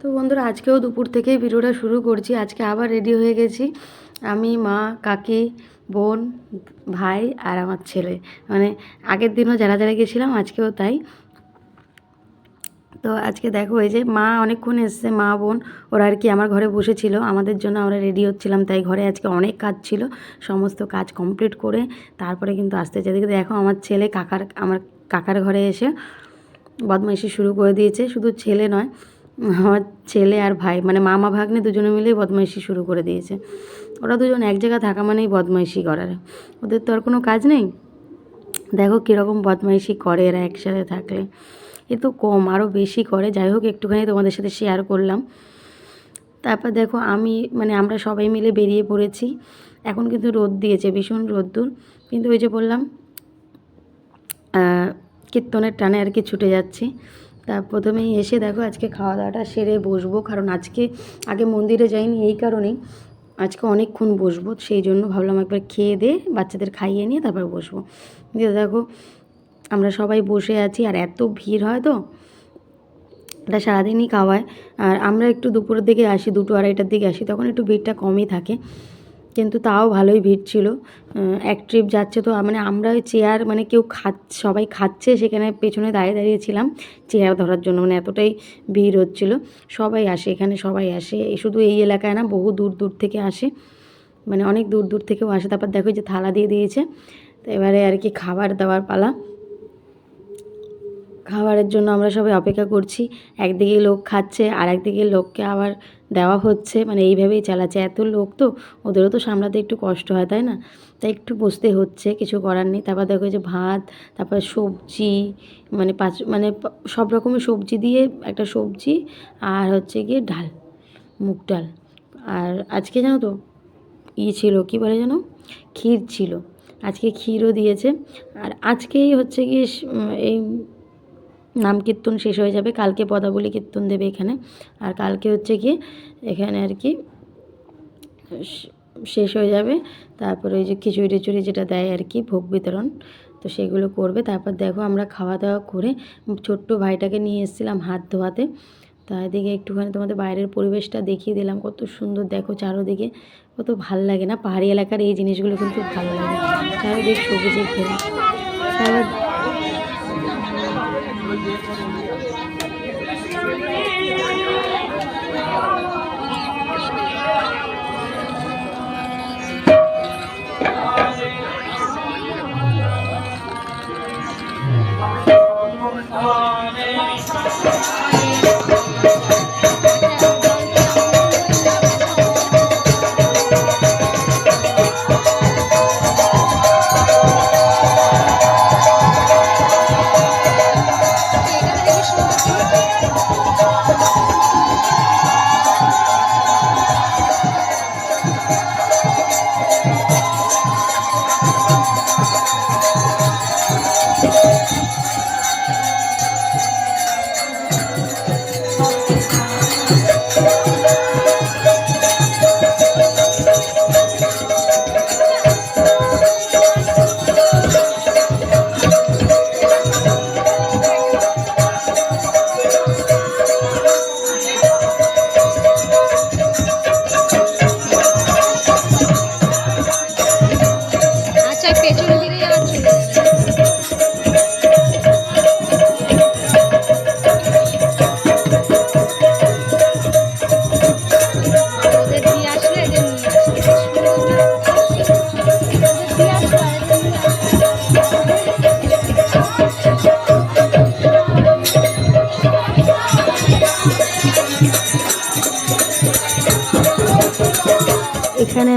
তো বন্ধুরা, আজকেও দুপুর থেকেই ভিডিওটা শুরু করছি। আজকে আবার রেডি হয়ে গেছি। আমি, মা, কাকি, বোন, ভাই আর আমার ছেলে। মানে আগের দিনও যারা যারা গেছিলাম, আজকেও তাই। তো আজকে দেখো, এই যে মা অনেকক্ষণ এসছে, মা, বোন, ওরা আর কি আমার ঘরে বসেছিল। আমাদের জন্য আমরা রেডি হচ্ছিলাম, তাই ঘরে আজকে অনেক কাজ ছিল। সমস্ত কাজ কমপ্লিট করে তারপরে কিন্তু আসতে চাই দেখো, আমার ছেলে কাকার, আমার কাকার ঘরে এসে বদমাইশি শুরু করে দিয়েছে। শুধু ছেলে নয় আমার ছেলে আর ভাই মানে মামা ভাগ্নে দুজনে মিলেই বদমাইশি শুরু করে দিয়েছে। ওরা দুজন এক জায়গায় থাকা মানেই বদমাইশি করার। ওদের তো আর কোনো কাজ নেই। দেখো কীরকম বদমাইশি করে এরা একসাথে থাকলে। এ তো কম আরও বেশি করে। যাই হোক, একটুখানি তোমাদের সাথে শেয়ার করলাম। তারপর দেখো, আমি মানে আমরা সবাই মিলে বেরিয়ে পড়েছি। এখন কিন্তু রোদ দিয়েছে, ভীষণ রোদ্দুর। কিন্তু ওই যে বললাম কীর্তনের টানে আর কি ছুটে যাচ্ছি। তা প্রথমেই এসে দেখো আজকে খাওয়া দাওয়াটা সেরে বসবো, কারণ আজকে, আগে মন্দিরে যাইনি এই কারণেই। আজকে অনেকক্ষণ বসবো, সেই জন্য ভাবলাম একবার খেয়ে দিয়ে বাচ্চাদের খাইয়ে নিয়ে তারপর বসবো। দিয়ে দেখো, আমরা সবাই বসে আছি, আর এত ভিড় হয় তো, এটা সারাদিনই খাওয়ায়। আর আমরা একটু দুপুরের দিকে আসি, দুটো আড়াইটার দিকে আসি, তখন একটু ভিড়টা কমই থাকে। কিন্তু তাও ভালোই ভিড় ছিল। এক ট্রিপ যাচ্ছে তো মানে আমরা ওই চেয়ার মানে কেউ খাচ্ছে সবাই খাচ্ছে, সেখানে পেছনে দাঁড়িয়ে দাঁড়িয়েছিলাম চেয়ার ধরার জন্য মানে এতটাই ভিড় হচ্ছিল। সবাই আসে, এখানে সবাই আসে শুধু এই এলাকায় না, বহু দূর দূর থেকে আসে। মানে অনেক দূর দূর থেকেও আসে, তারপর দেখো যে থালা দিয়ে দিয়েছে, তো এবারে আর কি খাবার দাবার পালা। খাবারের জন্য আমরা সবাই অপেক্ষা করছি। একদিকে লোক খাচ্ছে আর একদিকে লোককে আবার দেওয়া হচ্ছে। মানে এইভাবেই চালাচ্ছে। এত লোক তো, ওদেরও তো সামলাতে একটু কষ্ট হয়, তাই না? তাই একটু বসতে হচ্ছে, কিছু করার নেই। তারপর দেখো যে ভাত, তারপর সবজি মানে পাঁচ মানে সব রকমের সবজি দিয়ে একটা সবজি আর হচ্ছে গিয়ে ডাল, মুগ ডাল। আর আজকে জানো তো ইয়ে ছিল, কি বলে যেন? ক্ষীর ছিল। আজকে ক্ষীরও দিয়েছে। আর আজকেই হচ্ছে গিয়ে এই নাম কীর্তন শেষ হয়ে যাবে। কালকে পদাবলী কীর্তন দেবে এখানে। আর কালকে হচ্ছে গিয়ে এখানে আর কি শেষ হয়ে যাবে। তারপরে ওই যে খিচুড়ি টিচুড়ি যেটা দেয় আর কি, ভোগ বিতরণ, তো সেগুলো করবে। তারপর দেখো আমরা খাওয়া দাওয়া করে ছোট্ট ভাইটাকে নিয়ে এসেছিলাম হাত ধোয়াতে। তা এদিকে একটুখানি তোমাদের বাইরের পরিবেশটা দেখিয়ে দিলাম, কত সুন্দর। দেখো চারোদিকে কত ভালো লাগে না। পাহাড়ি এলাকার এই জিনিসগুলো কিন্তু ভালো লাগে চারোদিক সবুজে ঘেরা। তারপর Thank you.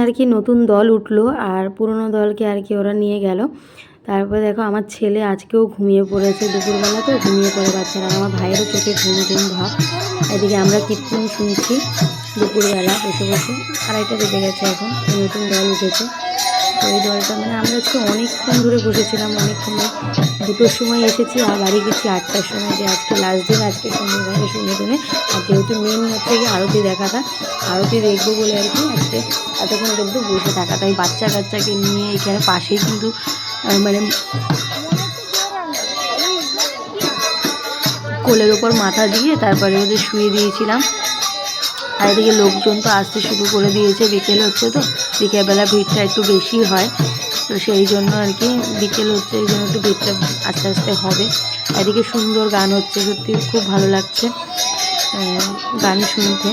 আর কি নতুন দল উঠল, আর পুরনো দলকে আর কি ওরা নিয়ে গেল। তারপরে দেখো আমার ছেলে আজকেও ঘুমিয়ে পড়েছে দুপুরবেলা তো, ঘুমিয়ে পড়ে বাচ্চারা আমার ভাইয়েরও চোখে ঘুম ঘুম ভাব এদিকে আমরা কীর্তন শুনছি দুপুরবেলা বসে বসে। আড়াইটা বেজে গেছে এখন, নতুন দল উঠেছে। এই দলটা। মানে আমরা আজকে অনেকক্ষণ ধরে বসেছিলাম, অনেকক্ষণ দুটোর সময় এসেছি আর বাড়ি গেছি আটটার সময়, যে আজকে লাস্ট দিন আজকে সন্ধ্যেবেলা শুনে টুনে আর যেহেতু মেন হচ্ছে কি আরতি দেখাটা, আরতি দেখব বলে আর কি আজকে এতক্ষণ কিন্তু বসে থাকা তাই বাচ্চা কাচ্চাকে নিয়ে এখানে পাশেই কিন্তু মানে কোলের ওপর মাথা দিয়ে তারপরে ওদের শুয়ে দিয়েছিলাম। আর এদিকে লোকজন তো আসতে শুরু করে দিয়েছে, বিকেল হচ্ছে তো, বিকেলবেলা ভিড়টা একটু বেশি হয়। তো সেই জন্য আর কি বিকেল হচ্ছে, এই জন্য একটু ভিড়টা আস্তে আস্তে হবে। এদিকে সুন্দর গান হচ্ছে, সত্যি খুব ভালো লাগছে গান শুনতে।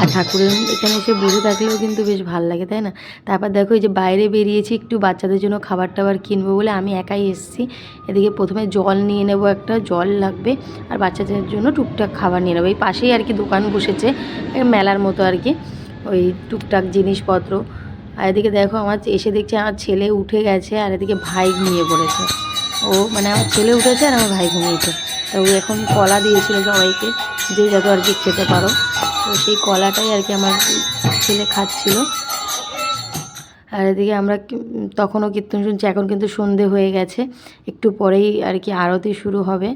আর ঠাকুরের এখানে এসে বসে থাকলেও কিন্তু বেশ ভালো লাগে, তাই না? তারপর দেখো এই যে বাইরে বেরিয়েছি একটু বাচ্চাদের জন্য খাবার টাবার কিনবো বলে আমি একাই এসেছি। এদিকে প্রথমে জল নিয়ে নেব একটা, জল লাগবে। আর বাচ্চাদের জন্য টুকটাক খাবার নিয়ে নেব। এই পাশেই আর কি দোকান বসেছে মেলার মতো আর কি। ওই টুকটাক জিনিসপত্র। আর এদিকে দেখো আমার এসে দেখছি আমার ছেলে উঠে গেছে আর এদিকে ভাই ঘুমিয়ে পড়েছে। ও মানে আমার ছেলে উঠেছে আর আমার ভাই ঘুমিয়েছে। তো এখন কলা দিয়েছিল সবাইকে, যে যত আর কি খেতে পারো। তো সেই কলাটাই আর কি আমার ছেলে খাচ্ছিল। আর এদিকে আমরা তখনও কীর্তন শুনছি, এখন কিন্তু সন্ধে হয়ে গেছে। একটু পরেই আর কি আরতি শুরু হবে।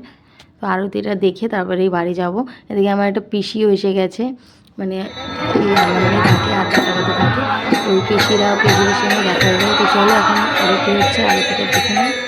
তো আরতিটা দেখে তারপরেই বাড়ি যাব। এদিকে আমার একটা পিসিও এসে গেছে। মানে এই থাকে আর টাকাতে থাকে ওই পিসিরা পিসির সঙ্গে দেখা যায় তো চলো এখন আরতি হচ্ছে, আরতিটা দেখে নিই।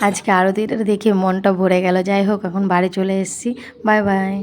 আজকে আরতিটা দেখে মনটা ভরে গেল। যাই হোক এখন বাড়ি চলে এসেছি। Bye bye.